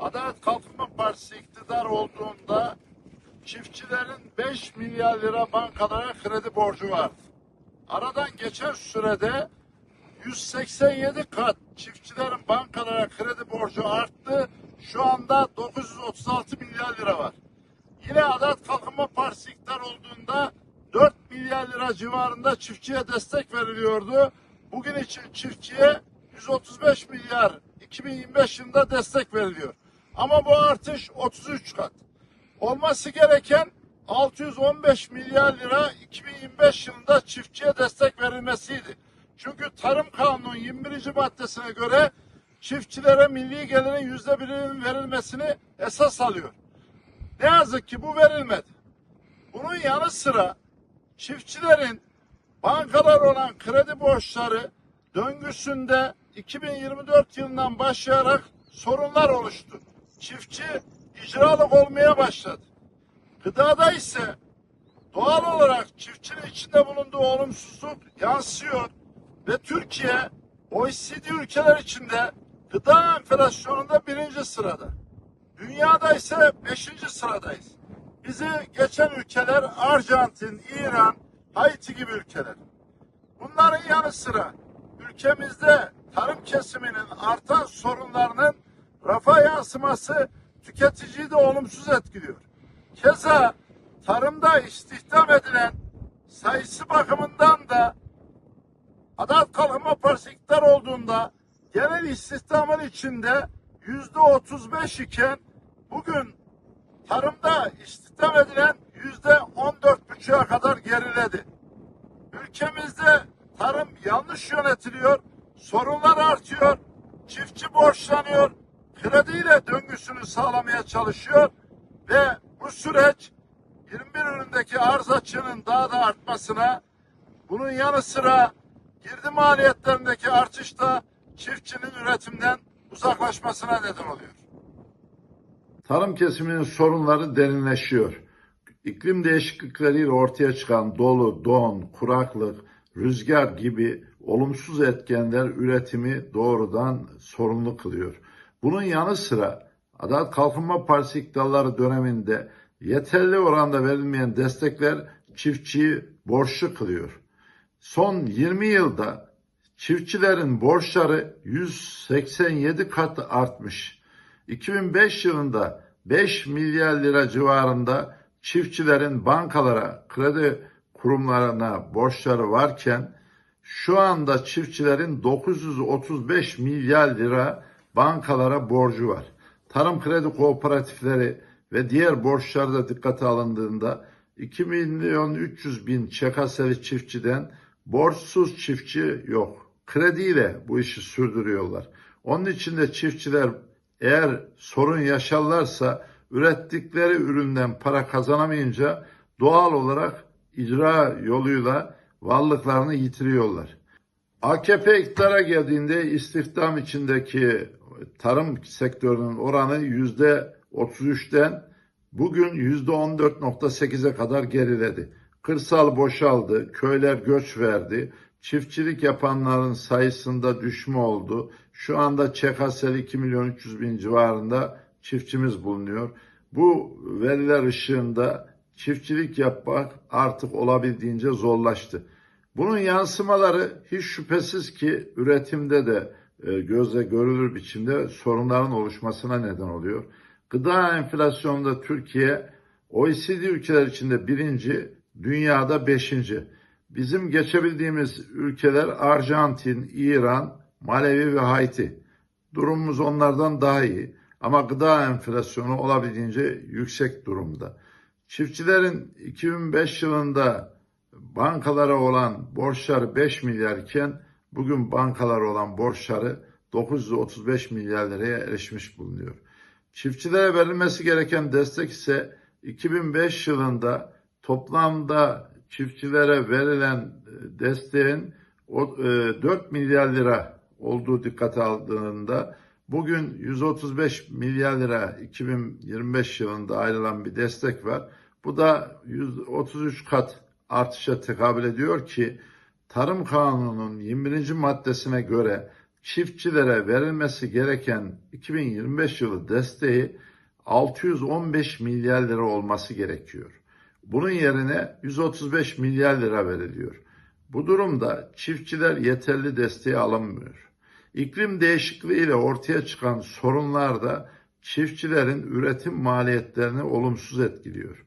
Adalet Kalkınma Partisi iktidar olduğunda çiftçilerin 5 milyar lira bankalara kredi borcu vardı. Aradan geçen sürede 187 kat çiftçilerin bankalara kredi borcu arttı. Şu anda 936 milyar lira var. Yine Adalet Kalkınma Partisi iktidar olduğunda 4 milyar lira civarında çiftçiye destek veriliyordu. Bugün için çiftçiye 135 milyar 2025 yılında destek veriliyor. Ama bu artış 33 kat. Olması gereken 615 milyar lira 2025 yılında çiftçiye destek verilmesiydi. Çünkü Tarım Kanunu 21. maddesine göre çiftçilere milli gelirin yüzde birinin verilmesini esas alıyor. Ne yazık ki bu verilmedi. Bunun yanı sıra çiftçilerin bankalar olan kredi borçları döngüsünde 2024 yılından başlayarak sorunlar oluştu. Çiftçi icralık olmaya başladı. Gıdada ise doğal olarak çiftçinin içinde bulunduğu olumsuzluk yansıyor ve Türkiye OECD ülkeler içinde gıda enflasyonunda birinci sırada. Dünyada ise beşinci sıradayız. Bizi geçen ülkeler Arjantin, İran, Haiti gibi ülkeler. Bunların yanı sıra ülkemizde tarım kesiminin artan sorunlarının rafa yansıması tüketiciyi de olumsuz etkiliyor. Keza tarımda istihdam edilen sayısı bakımından da Adalet Kalkınma Partisi iktidar olduğunda genel istihdamın içinde yüzde otuz beş iken bugün tarımda istihdam edilen yüzde on dört buçuğa kadar geriledi. Ülkemizde tarım yanlış yönetiliyor, sorunlar artıyor, çiftçi borçlanıyor, krediyle döngüsünü sağlamaya çalışıyor ve bu süreç 21 üründeki arz açığının daha da artmasına, bunun yanı sıra girdi maliyetlerindeki artış da çiftçinin üretimden uzaklaşmasına neden oluyor. Tarım kesiminin sorunları derinleşiyor. İklim değişiklikleriyle ortaya çıkan dolu, don, kuraklık, rüzgar gibi olumsuz etkenler üretimi doğrudan sorunlu kılıyor. Bunun yanı sıra Adalet Kalkınma Partisi iktidarları döneminde yeterli oranda verilmeyen destekler çiftçiyi borçlu kılıyor. Son 20 yılda çiftçilerin borçları 187 kat artmış. 2005 yılında 5 milyar lira civarında çiftçilerin bankalara, kredi kurumlarına borçları varken şu anda çiftçilerin 935 milyar lira bankalara borcu var. Tarım kredi kooperatifleri ve diğer borçlar da dikkate alındığında 2 milyon 300 bin çekaseli çiftçiden borçsuz çiftçi yok. Krediyle bu işi sürdürüyorlar. Onun için de çiftçiler eğer sorun yaşarlarsa ürettikleri üründen para kazanamayınca doğal olarak icra yoluyla varlıklarını yitiriyorlar. AKP iktidara geldiğinde istihdam içindeki tarım sektörünün oranı yüzde 33'ten bugün yüzde 14.8'e kadar geriledi. Kırsal boşaldı, köyler göç verdi, çiftçilik yapanların sayısında düşme oldu. Şu anda Çekasel 2 milyon 300 bin civarında çiftçimiz bulunuyor. Bu veriler ışığında çiftçilik yapmak artık olabildiğince zorlaştı. Bunun yansımaları hiç şüphesiz ki üretimde de e, gözle görülür biçimde sorunların oluşmasına neden oluyor. Gıda enflasyonunda Türkiye OECD ülkeler içinde birinci, dünyada beşinci. Bizim geçebildiğimiz ülkeler Arjantin, İran, Malevi ve Haiti. Durumumuz onlardan daha iyi ama gıda enflasyonu olabildiğince yüksek durumda. Çiftçilerin 2005 yılında bankalara olan borçları 5 milyar iken bugün bankalara olan borçları 935 milyar liraya erişmiş bulunuyor. Çiftçilere verilmesi gereken destek ise 2005 yılında toplamda çiftçilere verilen e, desteğin 4 milyar lira olduğu dikkate aldığında bugün 135 milyar lira 2025 yılında ayrılan bir destek var. Bu da 133 kat artışa tekabül ediyor ki Tarım Kanunu'nun 21. maddesine göre çiftçilere verilmesi gereken 2025 yılı desteği 615 milyar lira olması gerekiyor. Bunun yerine 135 milyar lira veriliyor. Bu durumda çiftçiler yeterli desteği alamıyor. İklim değişikliğiyle ortaya çıkan sorunlar da çiftçilerin üretim maliyetlerini olumsuz etkiliyor.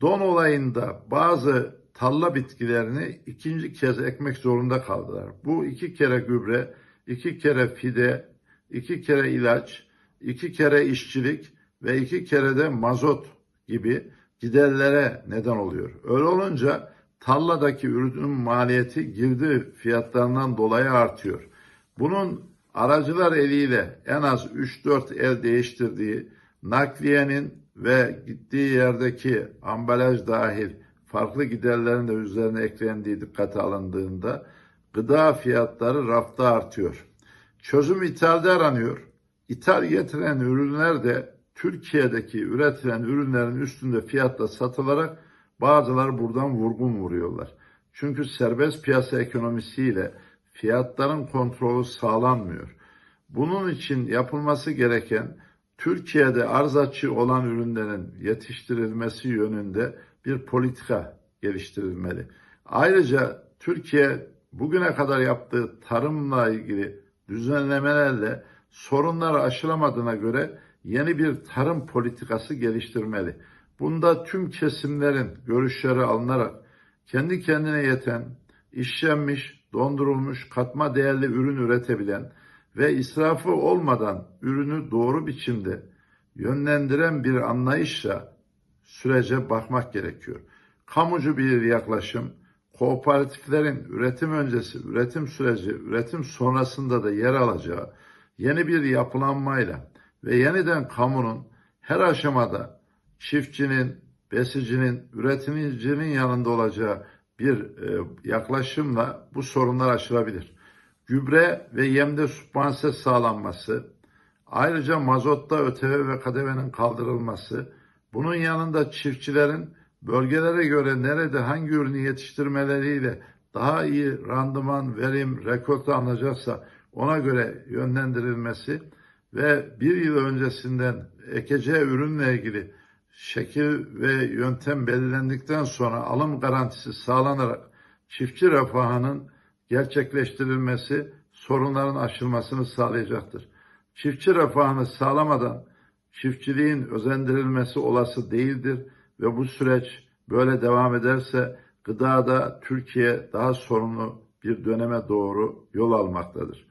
Don olayında bazı tarla bitkilerini ikinci kez ekmek zorunda kaldılar. Bu iki kere gübre, iki kere fide, iki kere ilaç, iki kere işçilik ve iki kere de mazot gibi giderlere neden oluyor. Öyle olunca tarladaki ürünün maliyeti girdi fiyatlarından dolayı artıyor. Bunun aracılar eliyle en az 3-4 el değiştirdiği nakliyenin ve gittiği yerdeki ambalaj dahil farklı giderlerin de üzerine eklendiği dikkate alındığında gıda fiyatları rafta artıyor. Çözüm ithalde aranıyor. İthal getiren ürünler de Türkiye'deki üretilen ürünlerin üstünde fiyatla satılarak bazıları buradan vurgun vuruyorlar. Çünkü serbest piyasa ekonomisiyle fiyatların kontrolü sağlanmıyor. Bunun için yapılması gereken Türkiye'de arz açığı olan ürünlerin yetiştirilmesi yönünde bir politika geliştirilmeli. Ayrıca Türkiye bugüne kadar yaptığı tarımla ilgili düzenlemelerle sorunları aşılamadığına göre yeni bir tarım politikası geliştirmeli. Bunda tüm kesimlerin görüşleri alınarak kendi kendine yeten, işlenmiş, dondurulmuş, katma değerli ürün üretebilen ve israfı olmadan ürünü doğru biçimde yönlendiren bir anlayışla sürece bakmak gerekiyor. Kamucu bir yaklaşım, kooperatiflerin üretim öncesi, üretim süreci, üretim sonrasında da yer alacağı yeni bir yapılanmayla ve yeniden kamunun her aşamada çiftçinin, besicinin, üretimcinin yanında olacağı bir e, yaklaşımla bu sorunlar aşılabilir. Gübre ve yemde sübvanse sağlanması, ayrıca mazotta ÖTV ve KDV'nin kaldırılması, bunun yanında çiftçilerin bölgelere göre nerede hangi ürünü yetiştirmeleriyle daha iyi randıman, verim, rekolte alınacaksa ona göre yönlendirilmesi ve bir yıl öncesinden ekeceği ürünle ilgili şekil ve yöntem belirlendikten sonra alım garantisi sağlanarak çiftçi refahının gerçekleştirilmesi sorunların aşılmasını sağlayacaktır. Çiftçi refahını sağlamadan çiftçiliğin özendirilmesi olası değildir ve bu süreç böyle devam ederse gıdada Türkiye daha sorunlu bir döneme doğru yol almaktadır.